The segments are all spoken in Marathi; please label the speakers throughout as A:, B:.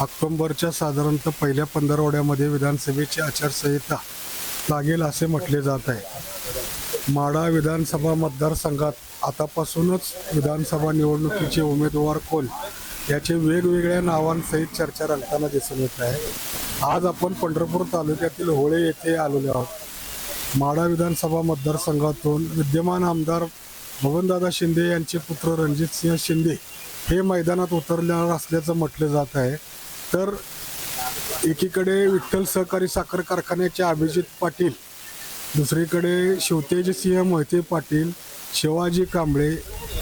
A: ऑक्टोबरच्या साधारणतः पहिल्या पंधरवड्यामध्ये विधानसभेची आचारसंहिता लागेल असे म्हटले जात आहे. माडा विधानसभा मतदारसंघात आतापासूनच विधानसभा निवडणुकीचे उमेदवार कोण याचे वेगवेगळ्या नावांसहित चर्चा रंगताना दिसून येत आहे. आज आपण पंढरपूर तालुक्यातील होळे येथे आलेलो आहोत. माडा विधानसभा मतदारसंघातून विद्यमान आमदार भवनदादा शिंदे यांचे पुत्र रणजितसिंह शिंदे हे मैदानात उतरणार असल्याचं म्हटलं जात आहे. तर एकीकडे विठ्ठल सहकारी साखर कारखान्याचे अभिजित पाटील दुसरीकडे शिवतेजसिंह मोहिते पाटील शिवाजी कांबळे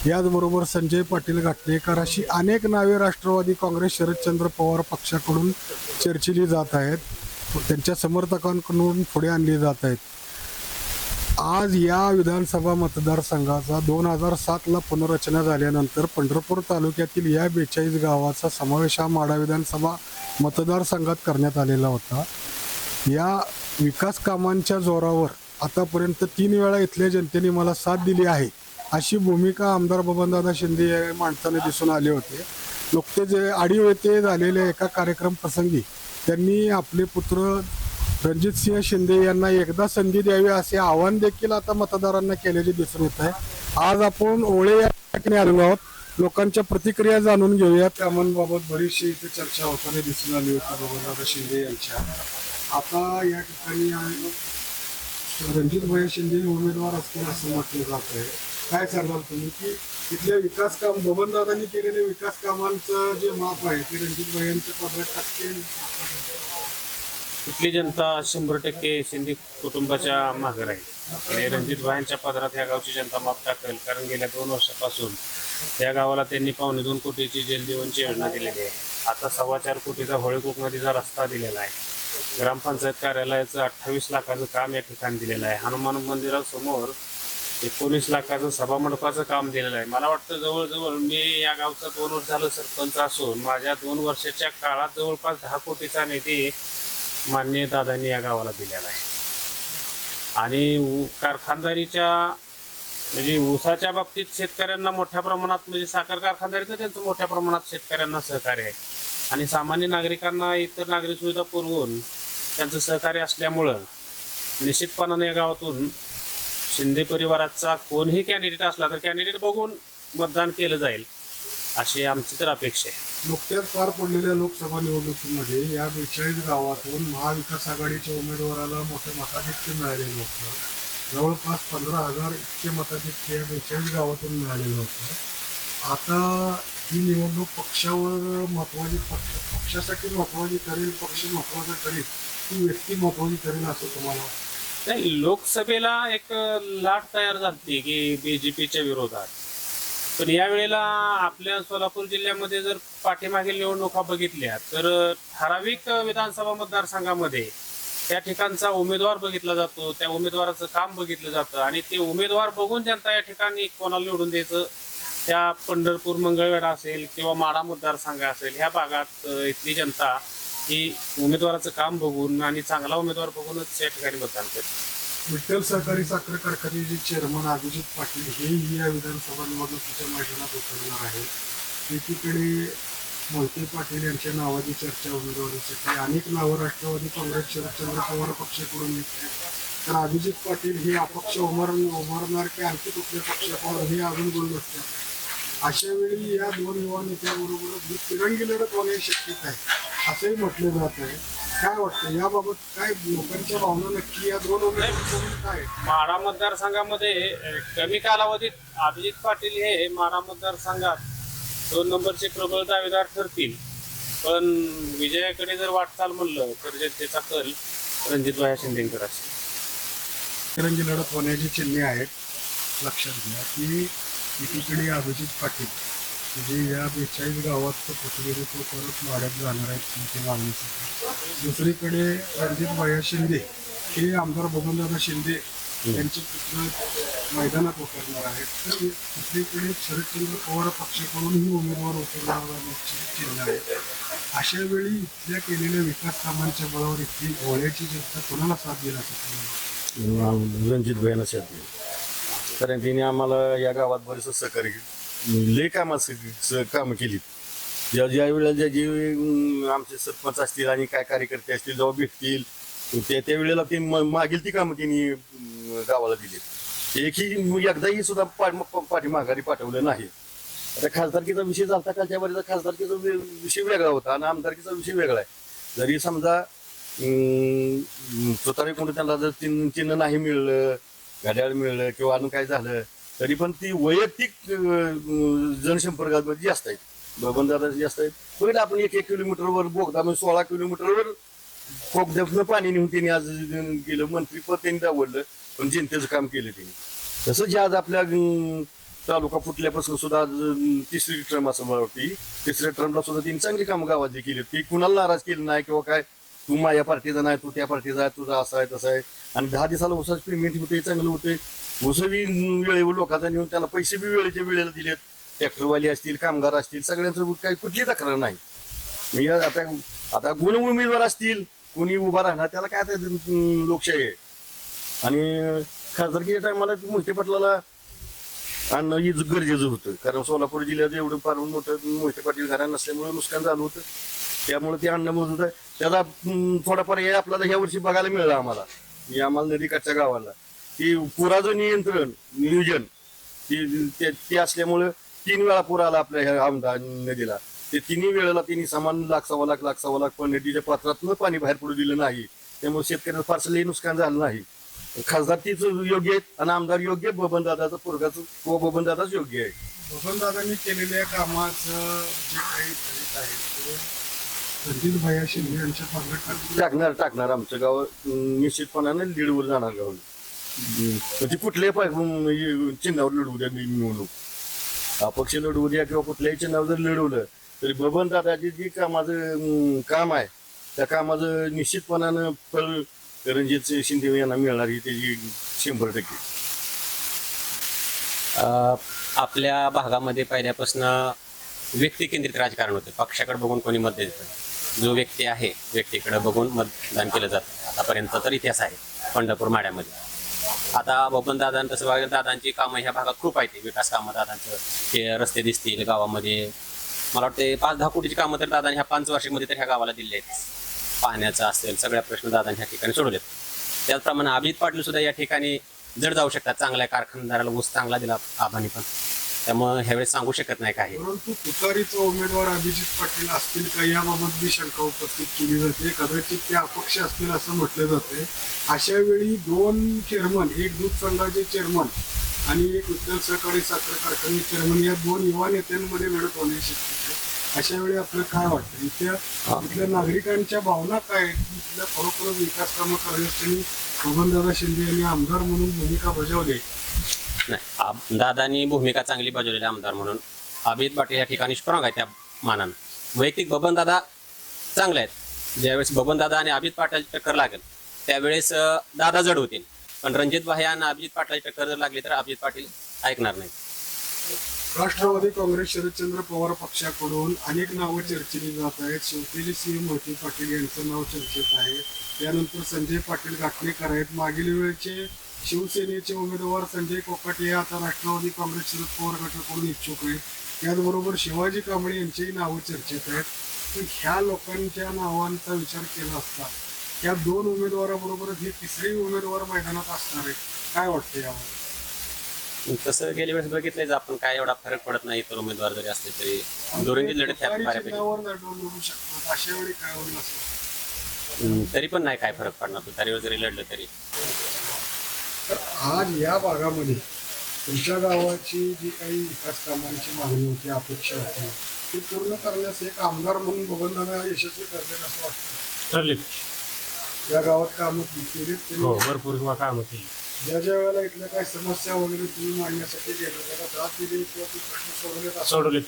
A: याचबरोबर संजय पाटील घाटणेकर अशी अनेक नावे राष्ट्रवादी काँग्रेस शरदचंद्र पवार पक्षाकडून चर्चिली जात आहेत. त्यांच्या समर्थकांकडून पुढे आणली जात आहेत. आज या विधानसभा मतदारसंघाचा दोन हजार सातला पुनर्रचना झाल्यानंतर पंढरपूर तालुक्यातील या बेचाळीस गावाचा समावेश हा माडा विधानसभा मतदारसंघात करण्यात आलेला होता. या विकास कामांच्या जोरावर आतापर्यंत तीन वेळा इथल्या जनतेने मला साथ दिली आहे अशी भूमिका आमदार बबनदादा शिंदे या माणसाने दिसून आले होते. नुकतेच आडीव येथे झालेल्या एका कार्यक्रम प्रसंगी त्यांनी आपले पुत्र रणजितसिंह शिंदे यांना एकदा संधी द्यावी असे आवाहन देखील आता मतदारांना केलेले दिसून येत आहे. आज आपण ओळे या ठिकाणी आलेलो आहोत. लोकांच्या प्रतिक्रिया जाणून घेऊया त्यामनबाबत बरीचशी इथे चर्चा होताना दिसून आली होती. बबनदादा शिंदे यांच्या. आता या ठिकाणी रणजित भैया शिंदे उमेदवार असतील असं म्हटलं जात आहे. काय सांगाल तुम्ही की तिथल्या विकास काम बबनदादांनी केलेल्या विकास कामांचं जे माप आहे ते रणजित भैयांच्या पंधरा टक्के
B: इथली जनता शंभर टक्के शिंदे कुटुंबाच्या माघार आहे? आणि रणजित भाईंच्या पदरात ह्या गावची जनता माप टाकेल कारण गेल्या दोन वर्षापासून या गावाला त्यांनी पावणे दोन कोटीची जलजीवनची योजना दिलेली आहे. आता सव्वा चार कोटीचा होळीकोक नदीचा रस्ता दिलेला आहे ग्रामपंचायत कार्यालयाचं अठ्ठावीस लाखाचं काम या ठिकाणी दिलेलं आहे. हनुमान मंदिरासमोर एकोणीस लाखाचं सभामंडपाचं काम दिलेलं आहे. मला वाटतं जवळजवळ मी या गावचा दोन वर्ष झालं सरपंच असून माझ्या दोन वर्षाच्या काळात जवळपास दहा कोटीचा निधी मान्य दादांनी या गावाला दिलेला आहे. आणि ऊ- कारखानदारीच्या म्हणजे ऊसाच्या बाबतीत शेतकऱ्यांना मोठ्या प्रमाणात म्हणजे साखर कारखानदारीचं त्यांचं मोठ्या प्रमाणात शेतकऱ्यांना सहकार्य आहे. आणि सामान्य नागरिकांना इतर नागरिक सुविधा पुरवून त्यांचं सहकार्य असल्यामुळं निश्चितपणाने या गावातून शिंदे परिवाराचा कोणीही कॅन्डिडेट असला तर कॅन्डिडेट बघून मतदान केलं जाईल. अशी आमची तर अपेक्षा आहे.
A: नुकत्याच पार पडलेल्या लोकसभा निवडणुकीमध्ये या बेचाळीस गावातून महाविकास आघाडीच्या उमेदवाराला मोठे मताधिक्य मिळालेलं होतं. जवळपास पंधरा हजार इतके मताधिक्य या बेचाळीस गावातून मिळालेलं होतं. आता ही निवडणूक पक्षावर महत्वाची पक्ष पक्षासाठी महत्वाची ठरेल पक्ष महत्त्वाचा ठरेल ती व्यक्ती महत्वाची ठरेल असं तुम्हाला?
B: नाही लोकसभेला एक लाट तयार झाली की बीजेपीच्या विरोधात. पण या वेळेला आपल्या सोलापूर जिल्ह्यामध्ये जर पाठीमागील निवडणुका बघितल्या तर ठराविक विधानसभा मतदारसंघामध्ये त्या ठिकाणचा उमेदवार बघितला जातो त्या उमेदवाराचं काम बघितलं जातं आणि ते उमेदवार बघून जनता या ठिकाणी कोणाला निवडून द्यायचं? त्या पंढरपूर मंगळवेढा असेल किंवा माडा मतदारसंघ असेल ह्या भागात इथली जनता ही उमेदवाराचं काम बघून आणि चांगला उमेदवार बघूनच या ठिकाणी मतदान करते.
A: विठ्ठल सहकारी साखर कारखान्याचे चेअरमन अभिजित पाटील हेही या विधानसभा निवडणुकीच्या मैदानात उतरणार आहेत. एकीकडे मोहिते पाटील यांच्या नावाची चर्चा उमेदवारीसाठी अनेक नावं राष्ट्रवादी काँग्रेस शरदचंद्र पवार पक्षाकडून येते तर अभिजित पाटील हे अपक्ष उभार उभारणार की आणखी कुठल्या पक्षाकडून हे अजून बोलू असतात अशा वेळी या दोन युवा नेत्याबरोबर तिरंगी लढत होण्याची शक्यता आहे असंही म्हटलं जात आहे. काय वाटतं? याबाबत काय लोकांच्या भावना नक्की? या दोन उमेदवारांमध्ये काय?
B: माढा मतदारसंघामध्ये कमी कालावधीत अभिजित पाटील हे माढा मतदारसंघात दोन नंबरचे प्रबळ दावेदार ठरतील. पण विजयाकडे जर वाटचाल म्हणलं तर जनतेचा कल रणजित भाया शिंदेकर असेल.
A: तिरंगी लढत होण्याची चिन्हे आहेत लक्षात घ्या की एकीकडे अभिजित पाटील जे या बेचाळीस गावात प्रतिनिधित्व करत वाढत जाणार आहेत त्यांच्या मागणीसाठी दुसरीकडे रणजित भैया शिंदे हे आमदार बबनदादा शिंदे यांचे पुत्र मैदानात उतरणार आहेत. तर दुसरीकडे शरदचंद्र पवार पक्षाकडूनही उमेदवार उतरण्याची चिन्ह आहे. अशा वेळी इथल्या केलेल्या विकास कामांच्या बळावर इथली ओळ्याची जनता कोणाला साथ वाटतं?
C: रणजित भयानं साथ कारण तिने आम्हाला या गावात बरेच सहकार्य केलं. लय कामं कामं केलीत. ज्या ज्या वेळेला ज्या जे आमचे सरपंच असतील आणि काय कार्यकर्ते असतील जेव्हा भेटतील त्या त्या वेळेला ते म- मागील ती कामं त्यांनी गावाला दिली एकही एकदाही सुद्धा पा- पाठीमाघारी पाठवलं नाही. आता खासदारकीचा विषय झाला कालच्या वरीचा खासदारकीचा विषय वेगळा होता आणि आमदारकीचा विषय वेगळा आहे. जरी समजा स्वतः कोणतं त्यांना जर चिन्ह चिन्ह नाही मिळलं घड्याळ मिळलं किंवा अजून काय झालं तरी पण ती वैयक्तिक जनसंपर्कात जनसंपर्कामध्ये जास्त आहेत. बबनदादा जास्त आहेत. बघितलं आपण एक एक किलोमीटरवर बोगदा म्हणजे सोळा किलोमीटरवर खोकदेपनं पाणी नेऊन त्यांनी आज गेलं मंत्रीपद त्यांनी दावडलं पण जनतेचं काम केलं त्यांनी. तसं जे आज आपल्या तालुका फुटल्यापासून सुद्धा आज तिसरी टर्म असं मला वाटते तिसऱ्या टर्मला सुद्धा त्यांनी चांगली कामं गावातली केली. ते कुणाला नाराज केलं नाही किंवा काय तू माझ्या पार्टीचा नाही तू त्या पार्टीचा आहे तुझा असं आहे तसा आहे. आणि दहा दिवसाला उसाच पेमेंट होते चांगलं होते ऊस वेळेवर लोकांचा नेऊन त्याला पैसे बी वेळेच्या वेळेला दिलेत. ट्रॅक्टरवाले असतील कामगार असतील सगळ्यांचं काही कुठली तक्रार नाही. मी आता आता गुण उमेदवार असतील कोणी उभा राहणार त्याला काय लोकशाही आहे. आणि खासदारकीच्या टायमाला मोहिते पाटलाला आणणं ही गरजेचं होतं. कारण सोलापूर जिल्ह्यात एवढं फार मोठं मोहिते पाटील घरा नसल्यामुळे नुकसान झालं होतं. त्यामुळे ते अन्न मोजूत त्याचा अं, थोडा पर्याय आपल्याला ह्या वर्षी बघायला मिळाला आम्हाला. आम्हाला नदीकाठच्या गावाला. की पुराचं नियंत्रण नियोजन. ती असल्यामुळं तीन वेळा पूर आला आपल्या ह्या आमदार नदीला. ते तिन्ही वेळेला तिने समान लाख सव्वा लाख लाख सव्वा लाख पण नदीच्या पात्रातनं पाणी बाहेर पडू दिलं नाही. त्यामुळे शेतकऱ्याचं फारसं लई नुकसान झालं नाही. खासदार तीच योग्य आहेत आणि आमदार योग्य बबन दादाचं पोरगाचं किंवा बबन दादाच योग्य आहे.
A: बबनदादांनी केलेल्या कामाचं जे काही फलित आहे ते रणजित भैया शिंदे यांच्या पार्लर टाकून
C: टाकणार टाकणार आमचं गाव. निश्चितपणाने लीडवर जाणार गाव. ती कुठल्याही पाय- चिन्हावर लढवू द्या निवडणूक अपक्ष लढवू द्या किंवा कुठल्याही चिन्हावर जर लढवलं तरी बबन दादाजी जे कामाचं काम आहे त्या कामाचं निश्चितपणानं फळ रणजित शिंदे यांना मिळणार ही त्याची शंभर टक्के.
D: आपल्या भागामध्ये पहिल्यापासून व्यक्ती केंद्रित राजकारण होते. पक्षाकडे बघून कोणी मत देत जो व्यक्ती आहे व्यक्तीकडे बघून मतदान केलं जातं. आतापर्यंत तर इतिहास आहे पंढरपूर माड्यामध्ये. आता बबन दादा तसं बघायला दादांची कामं ह्या भागात खूप आहेत. विकास कामं दादांचं. हे रस्ते दिसतील गावामध्ये. मला वाटते पाच दहा कोटीची कामं तर दादांनी ह्या पाच वर्षामध्ये तर ह्या गावाला दिले आहेत. पाण्याचा असेल सगळ्या प्रश्न दादांनी ह्या ठिकाणी सोडवलेत. त्याचप्रमाणे अभिजित पाटील सुद्धा या ठिकाणी जड जाऊ शकतात. चांगल्या कारखानदाराला ऊस चांगला दिला आभानी पण. त्यामुळे ह्यावेळेस सांगू शकत नाही काही.
A: परंतु तुतारीचा उमेदवार अभिजित पाटील असतील का याबाबत बी शंका उपस्थित केली जाते. कदाचित ते अपक्ष असतील असं म्हटलं जाते. अशा वेळी दोन चेअरमन एक दूध संघाचे चेअरमन आणि एक विठ्ठल सहकारी साखर कारखाने चेअरमन या दोन युवा नेत्यांमध्ये लढत होण्याची. अशा वेळी आपलं काय वाटतं? इथल्या इथल्या नागरिकांच्या भावना काय आहेत? की इथल्या खरोखर विकास कामं करण्यासाठी बबनदादा शिंदे यांनी आमदार म्हणून भूमिका बजावली
D: नाही आब- दादांनी भूमिका चांगली बजावलेली आमदार म्हणून. अभित पाटील या ठिकाणी स्ट्रॉंग आहे त्या मानानं. वैयक्तिक बबन दादा चांगले आहेत. ज्यावेळेस बबन दादा आणि अभित पाटील टक्कर लागेल त्यावेळेस दादा जड होतील. पण रणजित भाई आणि अभिजित पाटलाची टक्कर जर लागली तर अभिजित पाटील ऐकणार नाही
A: राष्ट्रवादी काँग्रेस शरदचंद्र पवार पक्षाकडून अनेक नावं चर्चेली जात आहेत. शिवसेने सिंह मोहिते पाटील यांचं नाव चर्चेत आहे. त्यानंतर संजय पाटील घाटणेकर आहेत. मागील वेळचे शिवसेनेचे उमेदवार संजय कोकाटे हे आता राष्ट्रवादी काँग्रेस शरद पवार गटाकडून इच्छुक आहेत. त्याचबरोबर शिवाजी कांबळे यांचीही नावं चर्चेत आहेत. तर ह्या लोकांच्या नावांचा विचार केला असता या दोन उमेदवाराबरोबरच हे तिसरे उमेदवार मैदानात असणार आहेत. काय वाटतं यावर?
D: तसं गेल्या वेळेस बघितलंय आपण काय एवढा फरक पडत नाही इतर उमेदवार जरी असले तरी. दुरंगी लढत
A: लढू शकतात. अशा वेळी काय होईल असं?
D: तरी पण नाही काय फरक पडणार. तुतारीवर जरी लढलं तरी.
A: तर आज या भागामध्ये तुमच्या गावाची जी काही विकास कामांची मागणी होती अपेक्षा होती ती पूर्ण करण्यास एक आमदार म्हणून बबनदादा यशस्वी करतात असं वाटतं.
B: ठरले.
A: या गावात कामं केलीत
B: हो भरपूर काम होती
A: ज्या ज्या वेळेला इथल्या काही समस्या वगैरे तुम्ही मांडण्यासाठी गेलो त्याला दाद दिली किंवा ते प्रश्न सोडवलेत असं?
B: सोडवलेत.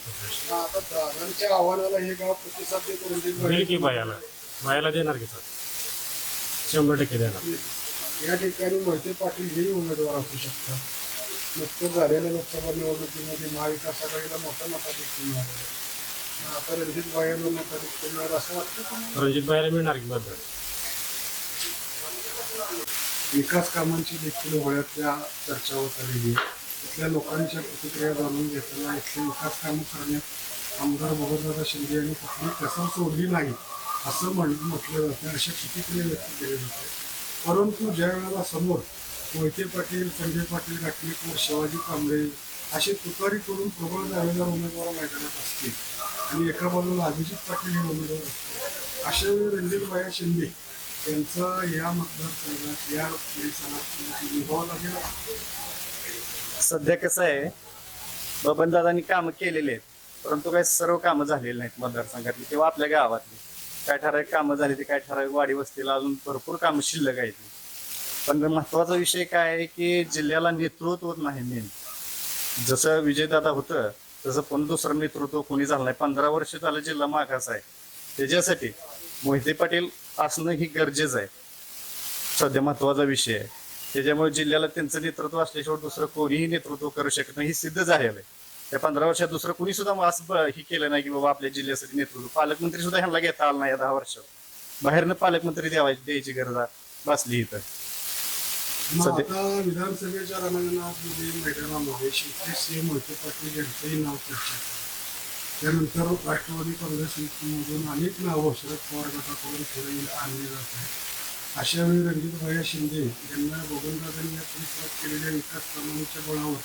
A: आता दादांच्या आव्हानाला हे गाव प्रतिसाद देतो म्हणजे
B: दिली की बायाला. बायाला देणार की सर शंभर टक्के देणार.
A: या ठिकाणी मोहिते पाटील हेही उमेदवार असू शकतात. नुकतं झालेल्या लोकसभा निवडणुकीमध्ये महाविकास आघाडीला मोठा मताधिक्य मिळाला आता रणजित भाईंना मताधिक्य मिळालं असं वाटतं?
B: रणजित बायाला मिळणार की बदल?
A: विकास कामांची देखील होळ्यातल्या चर्चा होत आलेली आहे. इथल्या लोकांच्या प्रतिक्रिया जाणून घेताना इथले विकास कामं करण्यात आमदार भगतदादा शिंदे यांनी कुठली कसर सोडली नाही असं म्हण म्हटलं जातं. अशा प्रतिक्रिया व्यक्त केल्या जाते. परंतु ज्या वेळेला समोर मोहिते पाटील संजय पाटील गाठलेकर शिवाजी कांबळे असे तुकारी करून प्रबळ दावेदार उमेदवार मैदानात असतील आणि एका बाजूला अभिजित पाटील हे उमेदवार असतील असे रणजितबाया शिंदे यांचा या मतदारसंघात या परिसरात निभाव लागेल.
E: सध्या कसं आहे बबनदादांनी कामं केलेले आहेत परंतु काही सर्व कामं झालेली नाहीत मतदारसंघातली किंवा आपल्या गावातली. काय ठराविक कामं झाली ती काय ठराविक वाडी वस्तीला अजून भरपूर कामं शिल्लक आहेत. पण महत्त्वाचा विषय काय आहे की जिल्ह्याला नेतृत्व नाही मेन जसं विजयदादा होतं तसं पण दुसरं नेतृत्व कोणी झालं नाही. पंधरा वर्ष झालं जिल्हा मागास आहे. त्याच्यासाठी मोहिते पाटील असणं ही गरजेचं आहे. सध्या महत्त्वाचा विषय आहे. त्याच्यामुळे जिल्ह्याला त्यांचं नेतृत्व असल्याशिवाय दुसरं कोणीही नेतृत्व करू शकत नाही हे सिद्ध झालेलं आहे. त्या पंधरा वर्षात दुसरं कोणी सुद्धा असं हे केलं नाही की बाबा आपल्या जिल्ह्यासाठी नेतृत्व पालकमंत्री सुद्धा ह्यांना घेता आलं नाही या दहा वर्षात बाहेरनं पालकमंत्री द्यावायची द्यायची गरज भासली इथं.
A: विधानसभेच्या रणांगणामध्ये मोहिते पाटील यांचंही नाव चर्चेत आहे. त्यानंतर राष्ट्रवादी काँग्रेस युतीमधून अनेक नावं शरद पवार गटाकडून पुढे आणली जात आहेत. अशा वेळी रणजितभाई शिंदे यांना गोविंदराजांनी या परिसरात केलेल्या विकास कामांच्या बळावर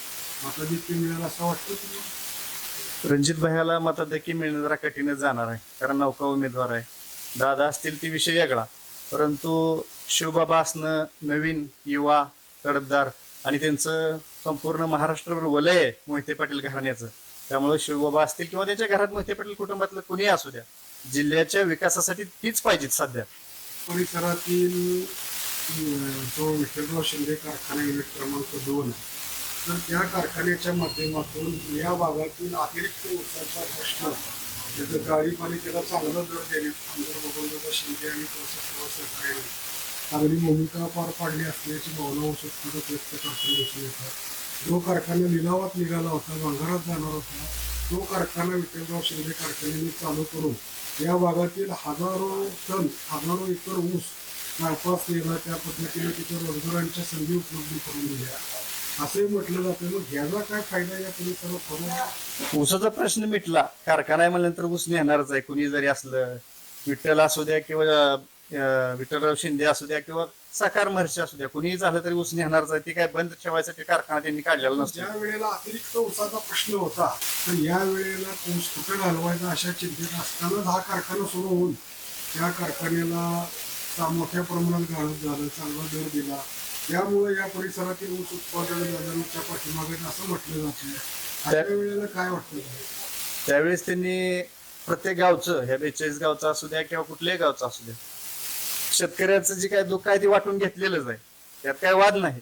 A: मिळालं असं वाटतं तुम्हाला?
E: रणजित भाईला मताधिक्य मिळणं जरा कठीणच जाणार आहे कारण नौका उमेदवार आहे. दादा असतील ती विषय वेगळा परंतु शिवबाबा असणं नवीन युवा तडफदार आणि त्यांचं संपूर्ण महाराष्ट्रभर वलय आहे मोहिते पाटील घराण्याचं. त्यामुळे शिवबाबा असतील किंवा त्यांच्या घरात मोहिते पाटील कुटुंबातलं कुणीही असू द्या जिल्ह्याच्या विकासासाठी तीच पाहिजेत सध्या.
A: परिसरातील अं, जो विठ्ठलराव शिंदे कारखाना युनिट क्रमांक दोन आहे तर त्या कारखान्याच्या माध्यमातून या भागातील अतिरिक्त ऊसाचा प्रश्न त्याचं गाडी पालिकेला चांगला दर देण्यात आमदार शिंदे आणि सरकारने चांगली भूमिका पार पाडली असल्याची भावना उत्सुकता व्यक्त करताना दिसून येतात. जो कारखाना लिलावात निघाला होता भंगारात जाणार होता तो कारखाना विठ्ठलराव शिंदे कारखान्याने चालू करून या भागातील हजारो टन हजारो एकर ऊस नापास नेला त्या पद्धतीने तिथे रोजगारांच्या संधी उपलब्ध करून दिल्या. असे म्हटलं जातं मग ह्याचा काय फायदा या
E: ऊसाचा प्रश्न मिटला. कारखाना आहे म्हणल्यानंतर ऊस नेणारच आहे. कुणी जरी असलं विठ्ठल असू द्या किंवा विठ्ठलराव शिंदे असू द्या किंवा साकार महर्षी असू द्या कुणीही झालं तरी ऊस नेणारच आहे. ती काय बंद ठेवायसाठी कारखाना त्यांनी काढलेला नसतो.
A: ज्या वेळेला अतिरिक्त ऊसाचा प्रश्न होता तर या वेळेला ऊस कुठे घालवायचा अशा चिंतेत असतानाच हा कारखाना सुरू होऊन त्या कारखान्याला मोठ्या प्रमाणात गाळप झालं चांगला दर दिला. त्यामुळे या परिसरातील ऊस उत्पादन बाजाराच्या पाठीमागे असं म्हटलं जातं अशा वेळेला काय वाटतं?
E: त्यावेळेस त्यांनी प्रत्येक गावचं ह्या बेचाळीस गावचं असू द्या किंवा कुठल्याही गावचं असू द्या शेतकऱ्याचं जे काय दुःख आहे ते वाटून घेतलेलंच आहे. त्यात काय वाद नाही.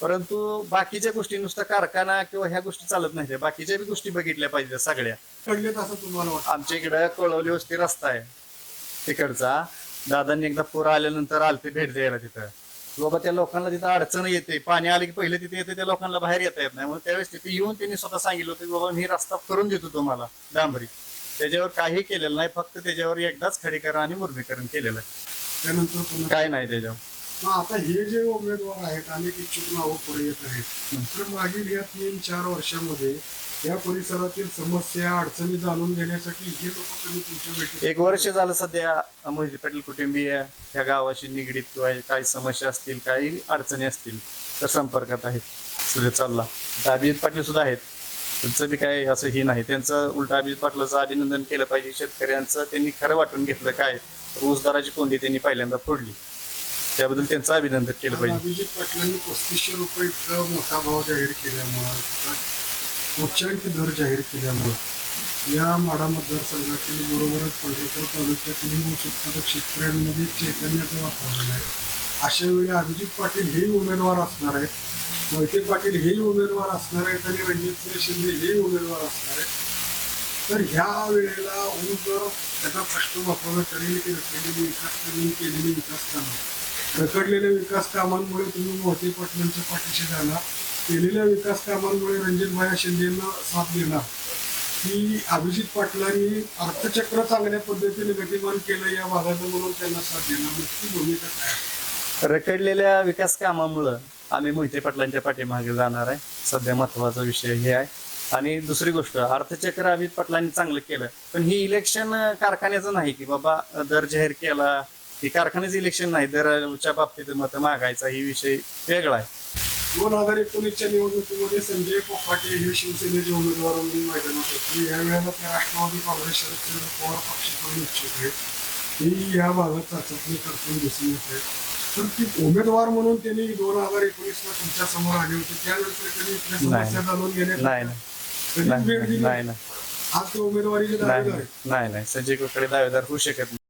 E: परंतु बाकीच्या गोष्टी नुसता कारखाना किंवा ह्या गोष्टी चालत नाही बाकीच्या बी गोष्टी बघितल्या पाहिजे सगळ्या.
A: घडलेत असं तुम्हाला वाटतं?
E: आमच्या इकडं कोळवली वस्ती रस्ता आहे. तिकडचा. दादांनी एकदा पूर आल्यानंतर आलते भेट द्यायला तिथं. बाबा त्या लोकांना तिथं अडचण येते पाणी आले की पहिले तिथे येते त्या लोकांना बाहेर येता येत नाही. म्हणून त्यावेळेस तिथे येऊन त्यांनी स्वतः सांगितलं होतं की बाबा मी रस्ता करून देतो तुम्हाला डांबरी. त्याच्यावर काही केलेलं नाही फक्त त्याच्यावर एकदाच खडीकरण आणि मुरमीकरण केलेलं आहे.
A: त्यानंतर पुन्हा
E: काय नाही त्याच्यावर.
A: मग आता हे जे उमेदवार आहेत अनेक इच्छुक नावं पुढे येत आहेत तर मागील या तीन चार वर्षामध्ये या परिसरातील समस्या अडचणी जाणून घेण्यासाठी हे लोक तुम्ही तुमच्या भेटीत
E: एक वर्ष झालं सध्या मोहिते पाटील कुटुंबीय ह्या गावाशी निगडीत किंवा काही समस्या असतील काही अडचणी असतील तर संपर्कात आहेत. सुद्धा चालला आता अभिजित पाटील सुद्धा आहेत. त्यांचं बी काय असं हे नाही. त्यांचं उलट अभिजित पाटलाचं अभिनंदन केलं पाहिजे. शेतकऱ्यांचं त्यांनी खरं वाटून घेतलं काय? ऊसदाराची कोंडी त्यांनी पहिल्यांदा फोडली. त्याबद्दल त्यांचं अभिनंदन केलं पाहिजे.
A: अभिजित पाटलांनी पस्तीसशे रुपये इतका मोठा भाव जाहीर केल्यामुळं उच्चांकी दर जाहीर केल्यामुळं या माडा मतदारसंघातील बरोबरच पंढरपूर तालुक्यातील ऊस उत्पादक शेतकऱ्यांमध्ये चैतन्याचं वातावरण आहे. अशा वेळी अभिजित पाटील हेही उमेदवार असणार आहेत. मोहिते पाटील हेही उमेदवार असणार आहेत आणि रणजित शिंदे हेही उमेदवार असणार आहेत. तर ह्या वेळेला ऊस जर त्याचा प्रश्न वापरला करेल की रखडलेली विकास कामांनी केलेली विकास कामं. रखडलेल्या विकास कामांमुळे तुम्ही मोहिते पाटलांच्या पाठीशी जाणार. केलेल्या विकास कामांमुळे रणजित शिंदेंना साथ देणार. की अभिजित पाटलांनी अर्थचक्र चांगल्या पद्धतीने गतिमान केलं या भागाचं म्हणून त्यांना साथ देणार. नक्की भूमिका काय?
E: रखडलेल्या विकास कामामुळं आम्ही मोहिते पाटलांच्या पाठीमागे जाणार आहे. सध्या महत्त्वाचा विषय हे आहे. आणि दुसरी गोष्ट अर्थचक्र अमित पाटलांनी चांगलं केलं. पण ही इलेक्शन कारखान्याचं नाही की बाबा दर जाहीर केला. ही कारखान्याचं इलेक्शन नाही दरच्या बाबतीत मत मागायचा ही विषय वेगळा आहे.
A: दोन हजार एकोणीसच्या निवडणुकीमध्ये संजय कोकाटे हे शिवसेनेचे उमेदवार म्हणून मैदानात होते. यावेळेला ते राष्ट्रवादी काँग्रेस शरदचंद्र पवार पक्षाकडून इच्छुक आहेत. ही या भागात चाचपणी करताना दिसून येत आहे तर ती उमेदवार म्हणून त्यांनी दोन हजार एकोणीसला तुमच्यासमोर आले होते. त्यानंतर त्यांनी इथल्या समस्या जाणून कधी वेळ दिली?
E: नाही
A: आज ते आहेत.
E: नाही नाही. संजय कोकडे दावेदार होऊ शकत नाही.